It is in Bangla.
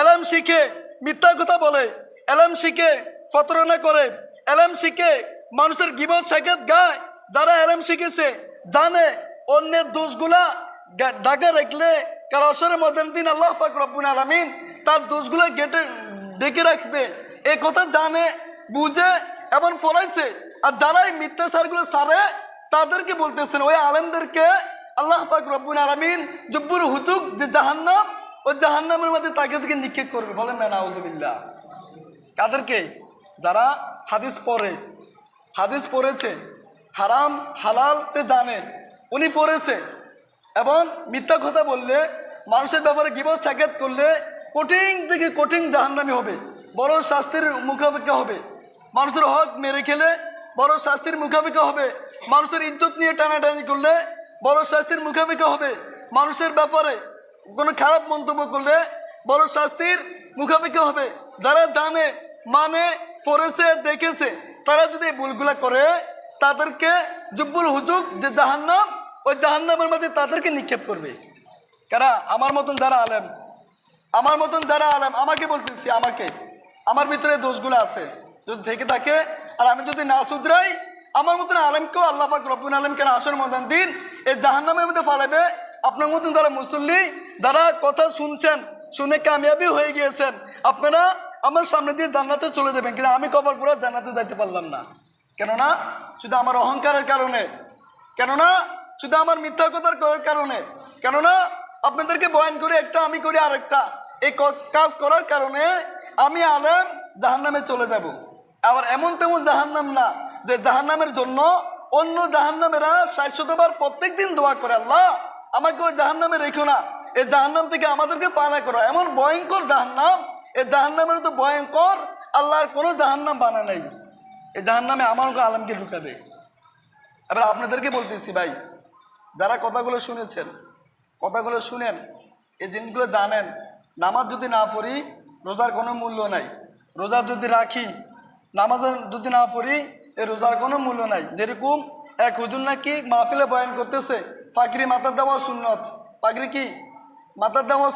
এলাম শিখে মিথ্যা কথা বলে এলাম শিখে ফতরনা করে এলাম শিখে মানুষের গিবত সাকেত গায়। যারা এলাম শিখেছে, জানে অন্যের দোষগুলা ডাকে রাখলে কালসরের মধ্যে দিন আল্লাহ পাক রব্বুল আলামিন তার দোষগুলো গেটে ডেকে রাখবে। এই কথা জানে, বুঝে এবং ফলাইছে। আর যারা এই মিথ্যা সারগুলো সারে, তাদেরকে বলতেছেন, ওই আলেমদেরকে আল্লাহ পাক রব্বুল আলামিন জব্বুর হুতুক যে জাহান্নাম ওই জাহান্নামের মধ্যে তাকে থেকে নিক্ষেপ করবে। বলেন না, নাউজুবিল্লাহ। কাদেরকে? যারা হাদিস পড়ে। হাদিস পড়েছে, হারাম, হালাল তে জানে। উনি পড়েছে। এবং মিথ্যা কথা বললে, মানুষের ব্যাপারে গিবত সাক্ষাৎ করলে কঠিন থেকে কঠিন জাহান্নামি হবে। বড় শাস্তির মুখাপেক্ষা হবে। মানুষের হক মেরে খেলে বড় শাস্তির মুখাপেক্ষা হবে। মানুষের ইজ্জত নিয়ে টানাটানি করলে বড় শাস্তির মুখাপেক্ষা হবে। মানুষের ব্যাপারে কোনো খারাপ মন্তব্য করলে বড় শাস্তির মুখাপেক্ষা হবে। যারা জানে মানে পড়েছে, দেখেছে, তারা যদি ভুলগুলা করে, তাদেরকে জুব্বুল হুজুক যে জাহান্নাম, ওই জাহান্নামের মধ্যে তাদেরকে নিক্ষেপ করবে। কারা আমার মতন যারা আলেম, আমার মতন যারা আলেম, আমাকে বলতেছি, আমাকে। আমার ভিতরে দোষগুলো আছে। যদি থেকে থাকে, আর আমি যদি না শুধরাই, আমার মতন আলেমকেও আল্লাহ পাক রব্বুল আলমকে আসর মদান দিন, এই জাহান্নামের মধ্যে ফালাবে? আপনার মতন যারা মুসল্লি, যারা কথা শুনছেন, শুনে কামিয়াবি হয়ে গিয়েছেন, আপনারা আমার সামনে দিয়ে জান্নাতে চলে যাবেন, কিন্তু আমি কবার পুরো জান্নাতে যাইতে পারলাম না। কেননা, শুধু আমার অহংকারের কারণে। কেননা, শুধু আমার মিথ্যা কথার কারণে। কেননা, আপনাদেরকে বয়ান করে একটা, আমি করি আরেকটা। এই কাজ করার কারণে আমি আলেম, জাহান্নামে চলে যাব। আবার এমন তেমন জাহান্নাম না যে জাহান্নামের জন্য অন্য জাহান্নামেরা ষাটশতবার প্রত্যেক দিন দোয়া করে আল্লাহ। আমাকে ওই জাহান্নামে রেখো না। এই জাহান্নাম থেকে আমাদেরকে ফানা করো। এমন ভয়ঙ্কর জাহান্নাম, এই জাহান্নামের তো ভয়ঙ্কর আল্লাহর কোনো জাহান্নাম বানা নাই। এই জাহান্নামে আমার আলমকে ঢুকাবে। এবার আপনাদেরকে বলতেছি ভাই, যারা কথাগুলো শুনেছেন, কথাগুলো শুনেন, এই জিনিসগুলো জানেন, নামাজ যদি না পড়ি, রোজার কোনো মূল্য নাই। রোজা যদি রাখি, নামাজের যদি না পড়ি, এই রোজার কোনো মূল্য নাই। যেরকম এক হুজুর নাকি মাহফিলে বয়ান করতেছে ফাকরি মাথার দেওয়া সুন্নত। পাগড়ি কি? মাথার দেওয়া